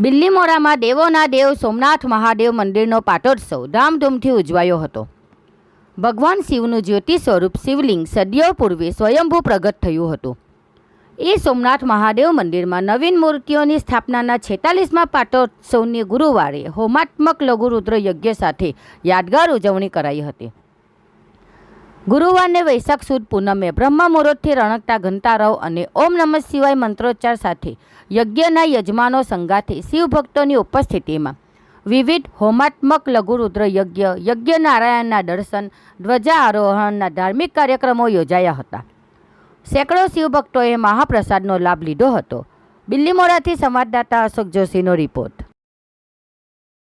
બિલ્લીમોરામાં દેવોના દેવ સોમનાથ મહાદેવ મંદિરનો પાટોત્સવ ધામધૂમથી ઉજવાયો હતો. ભગવાન શિવનું જ્યોતિ સ્વરૂપ શિવલિંગ સદીઓ પૂર્વે સ્વયંભૂ પ્રગટ થયું હતું. એ સોમનાથ મહાદેવ મંદિરમાં નવીન મૂર્તિઓની સ્થાપનાના છેતાલીસમાં પાટોત્સવની ગુરુવારે હોમાત્મક લઘુરુદ્ર યજ્ઞ સાથે યાદગાર ઉજવણી કરાઈ હતી. ગુરુવારને વૈશાખ સુદ પૂનમે બ્રહ્મ મુહૂર્તથી રણકતા ઘંટારવ અને ઓમ નમઃ શિવાય મંત્રોચ્ચાર સાથે યજ્ઞના યજમાનો સંગાથે શિવભક્તોની ઉપસ્થિતિમાં વિવિધ હોમાત્મક લઘુરુદ્ર યજ્ઞ યજ્ઞ નારાયણના દર્શન ધ્વજા આરોહણના ધાર્મિક કાર્યક્રમો યોજાયા હતા. સેંકડો શિવભક્તોએ મહાપ્રસાદનો લાભ લીધો હતો. બિલ્લીમોરાથી સંવાદદાતા અશોક જોશીનો રિપોર્ટ.